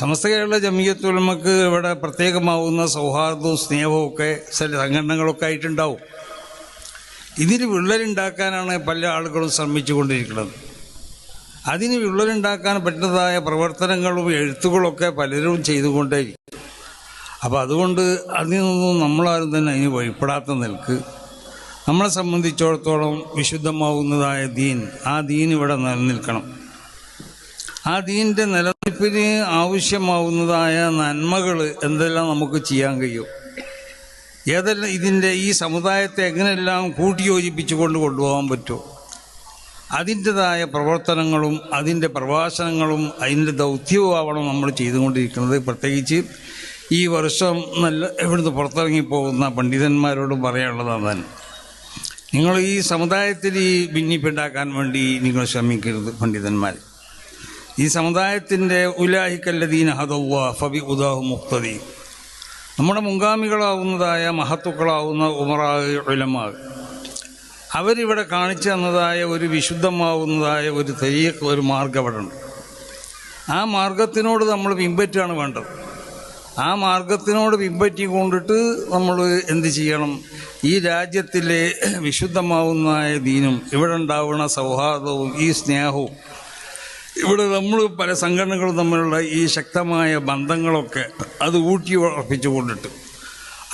സമസ്ത കേരള ജമീയത്തുലമക്ക് ഇവിടെ പ്രത്യേകമാവുന്ന സൗഹാർദ്ദവും സ്നേഹവും ഒക്കെ ചില സംഘടനകളൊക്കെ ആയിട്ടുണ്ടാവും. ഇതിന് വിള്ളലുണ്ടാക്കാനാണ് പല ആളുകളും ശ്രമിച്ചു കൊണ്ടിരിക്കുന്നത് അതിന് വിള്ളലുണ്ടാക്കാൻ പറ്റുന്നതായ പ്രവർത്തനങ്ങളും എഴുത്തുകളൊക്കെ പലരും ചെയ്തുകൊണ്ടേയിരിക്കും അപ്പോൾ അതുകൊണ്ട് അതിൽ നിന്നും നമ്മളാരും തന്നെ അതിന് വഴിപ്പെടാത്ത നിൽക്ക്. നമ്മളെ സംബന്ധിച്ചിടത്തോളം വിശുദ്ധമാവുന്നതായ ദീൻ ആ ദീൻ ഇവിടെ നിലനിൽക്കണം. ആ ദീനിന്റെ നിലനിൽപ്പിന് ആവശ്യമാവുന്നതായ നന്മകൾ എന്തെല്ലാം നമുക്ക് ചെയ്യാൻ കഴിയും? ഏതെല്ലാം ഇതിന്റെ ഈ സമുദായത്തെ എങ്ങനെയെല്ലാം കൂട്ടിയോജിപ്പിച്ചു കൊണ്ട് കൊണ്ടുപോകാൻ പറ്റുമോ അതിന്റെതായ പ്രവർത്തനങ്ങളും അതിന്റെ പ്രഭാഷണങ്ങളും അതിന്റെ ദൗത്യവും ആവണം നമ്മൾ ചെയ്തുകൊണ്ടിരിക്കുന്നത്. പ്രത്യേകിച്ച് ഈ വർഷം നല്ല ഇവിടുന്ന് പുറത്തിറങ്ങി പോകുന്ന പണ്ഡിതന്മാരോട് പറയാനുള്ളതാണ് തന്നെ നിങ്ങൾ ഈ സമുദായത്തിൽ ഈ ഭിന്നിപ്പുണ്ടാക്കാൻ വേണ്ടി നിങ്ങൾ ശ്രമിക്കരുത് പണ്ഡിതന്മാർ. ഈ സമുദായത്തിന്റെ ഉലാഹിക്കല്ലദീന ഫബി ഉദാഹു മുക്തദി നമ്മുടെ മുങ്കാമികളാവുന്നതായ മഹത്തുക്കളാവുന്ന ഉമറാ ഉലമാ അവരിവിടെ കാണിച്ചു തന്നതായ ഒരു വിശുദ്ധമാവുന്നതായ ഒരു തെയ്യ ഒരു മാർഗം അവിടെ ഉണ്ട് ആ മാർഗത്തിനോട് നമ്മൾ പിൻപറ്റുകയാണ് വേണ്ടത്. ആ മാർഗത്തിനോട് പിൻപറ്റി കൊണ്ടിട്ട് നമ്മൾ എന്ത് ചെയ്യണം? ഈ രാജ്യത്തിലെ വിശുദ്ധമാവുന്നതായ ദീനും ഇവിടെ ഉണ്ടാവുന്ന സൗഹാർദ്ദവും ഈ സ്നേഹവും ഇവിടെ നമ്മൾ പല സംഘടനകളും തമ്മിലുള്ള ഈ ശക്തമായ ബന്ധങ്ങളൊക്കെ അത് ഊട്ടി ഉറപ്പിച്ചു കൊണ്ടിട്ട്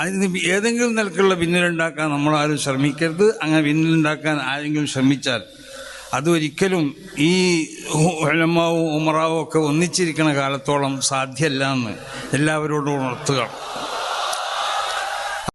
അതിന് ഏതെങ്കിലും നിലക്കുള്ള ഭിന്നലുണ്ടാക്കാൻ നമ്മളാരും ശ്രമിക്കരുത്. അങ്ങനെ ഭിന്നലുണ്ടാക്കാൻ ആരെങ്കിലും ശ്രമിച്ചാൽ അതൊരിക്കലും ഈ ഹലമാവും ഉമറാവും ഒക്കെ ഒന്നിച്ചിരിക്കുന്ന കാലത്തോളം സാധ്യമല്ല എന്ന് എല്ലാവരോടും ഉണർത്തുക.